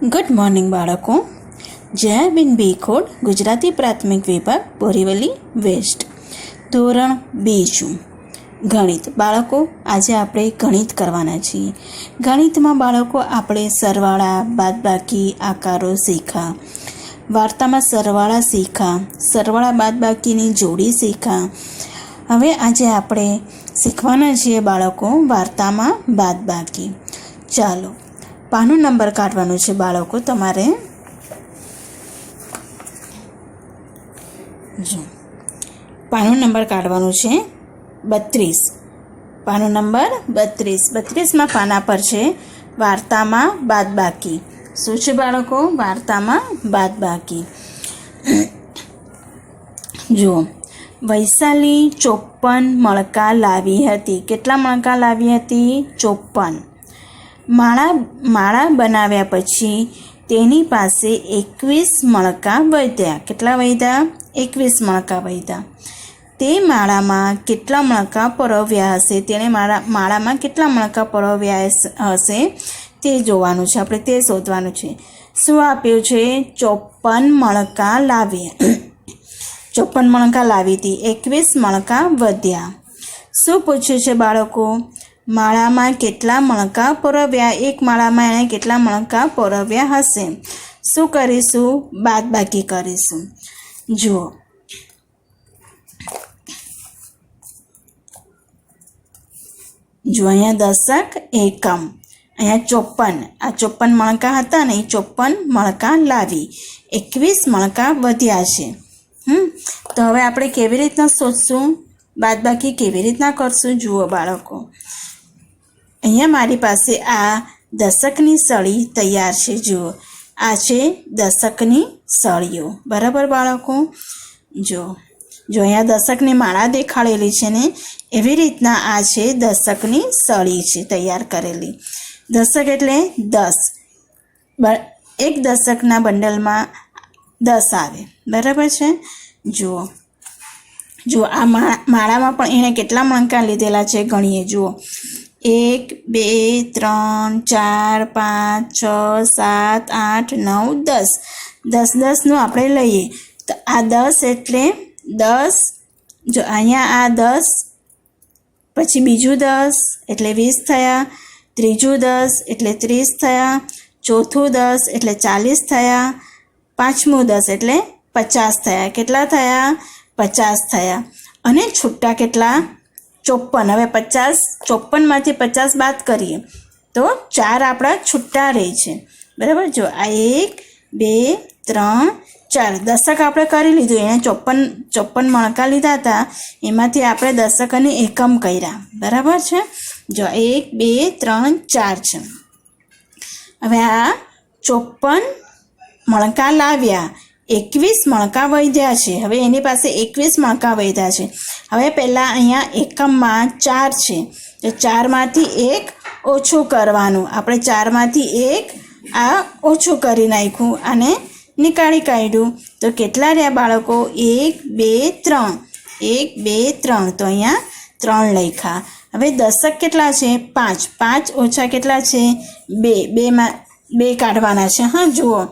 Good morning બાળકો. જયાબેન બેખોડ ગુજરાતી પ્રાથમિક વિભાગ, બોરીવલી વેસ્ટ. ધોરણ બીજું. ગણિત. બાળકો, આજે આપણે ગણિત કરવાના છીએ. ગણિતમાં બાળકો, આપણે સરવાળા, બાદબાકી, આકારો શીખા. વાર્તામાં સરવાળા શીખા. સરવાળા, બાદબાકીની જોડી શીખા. હવે આજે આપણે શીખવાના છીએ બાળકો, વાર્તામાં બાદબાકી. ચાલો પાનો નંબર કાઢવાનો છે બાળકો, તમારે. જો. પાનો નંબર કાઢવાનો છે બત્રીસ. પાનો નંબર બત્રીસ. બત્રીસમાં પાના પર છે વાર્તામાં બાદબાકી શું છે બાળકો? વાર્તામાં બાદબાકી જુઓ વૈશાલી ચોપ્પન મણકા લાવી હતી. કેટલા મણકા લાવી હતી? ચોપ્પન. માળા માળા બનાવ્યા પછી તેની પાસે એકવીસ મણકા વધ્યા. કેટલા વધ્યા? એકવીસ મણકા વધ્યા. તે માળામાં કેટલા મણકા પરવ્યા હશે? તેણે માળા, માળામાં કેટલા મણકા પરવ્યા હશે? તે જોવાનું છે. આપણે તે શોધવાનું છે. શું આપ્યું છે? ચોપન મણકા લાવી. ચોપન મણકા લાવી હતી. એકવીસ મણકા વધ્યા. શું પૂછ્યું છે બાળકો? માળામાં કેટલા મણકા પરોવ્યા? એક માળામાં એણે કેટલા મણકા પરોવ્યા હશે? શું કરીશું? બાદ બાકી કરીશું. જુઓ. જો અહીંયા દશક એકમ. અહીંયા ચોપન આ ચોપન મણકા હતા ને, એ ચોપન મણકા લાવી. એકવીસ મણકા વધ્યા છે. હમ? તો હવે આપણે કેવી રીતના શોધશું? બાદબાકી કેવી રીતના કરશું? જુઓ બાળકો. અહીંયા મારી પાસે આ દશકની સળી તૈયાર છે, જુઓ. આ છે દશકની સળીઓ. બરાબર, બાળકો? જો જો અહીંયા દશકની માળા દેખાડેલી છે ને, એવી રીતના આ છે દશકની સળી છે, તૈયાર કરેલી. દશક એટલે દસ. એક દશકના બંડલમાં દસ આવે. બરાબર છે? જુઓ. જુઓ, આ માળામાં પણ એણે કેટલા મણકા લીધેલા છે, ગણીએ. જુઓ. એક, બે, ત્રણ, ચાર, પાંચ, છ, સાત, આઠ, નવ, દસ. દસ, દસનું આપણે લઈએ. તો આ દસ એટલે દસ. જો અહીંયા આ દસ, પછી બીજું દસ એટલે વીસ થયા. ત્રીજું દસ એટલે ત્રીસ થયા. ચોથું દસ એટલે ચાલીસ થયા. પાંચમું દસ એટલે પચાસ થયા. કેટલા થયા? પચાસ થયા. અને છૂટા કેટલા? ચોપન હવે પચાસ ચોપનમાંથી પચાસ બાદ કરીએ તો ચાર આપણા છૂટા રહે છે. બરાબર? જો આ એક, બે, ત્રણ, ચાર. દશક આપણે કરી લીધું. એણે ચોપન ચોપન મણકા લીધા હતા. એમાંથી આપણે દશક અને એકમ કર્યા. બરાબર છે? જો એક, બે, ત્રણ, ચાર છે. હવે આ ચોપન મણકા લાવ્યા. એકવીસ મણકા વધ્યા છે. હવે એની પાસે એકવીસ મણકા વધ્યા છે. હવે પહેલાં અહીંયા એકમમાં ચાર છે. તો ચારમાંથી એક ઓછું કરવાનું. આપણે ચારમાંથી એક આ ઓછું કરી નાખ્યું અને નીકાળી કાઢ્યું. તો કેટલા રહ્યા બાળકો? એક, બે, ત્રણ. એક, બે, ત્રણ. તો અહીંયા ત્રણ લખ્યા. હવે દશક કેટલા છે? પાંચ. પાંચ ઓછા કેટલા છે? બે. બેમાં બે કાઢવાના છે. હા, જુઓ.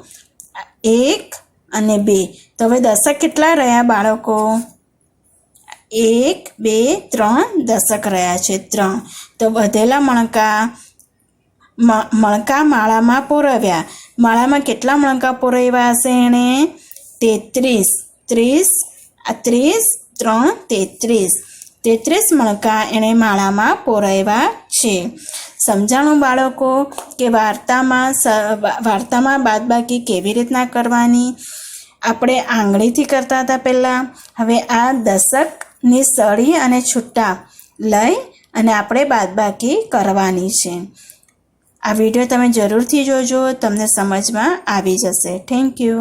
એક અને બે. તો હવે દશક કેટલા રહ્યા બાળકો? એક, બે, ત્રણ દશક રહ્યા છે. ત્રણ. તો વધેલા મણકા મણકા માળામાં પોરવ્યા. માળામાં કેટલા મણકા પોરાવ્યા હશે એણે? તેત્રીસ. ત્રીસ ત્રીસ, ત્રણ, તેત્રીસ. તેત્રીસ મણકા એણે માળામાં પોરાવ્યા છે. સમજાણું બાળકો કે વાર્તામાં વાર્તામાં બાદબાકી કેવી રીતના કરવાની? આપણે આંગળીથી કરતા હતા પહેલાં. હવે આ દશકની સળી અને છૂટા લઈ અને આપણે બાદબાકી કરવાની છે. આ વીડિયો તમે જરૂરથી જોજો, તમને સમજમાં આવી જશે. Thank you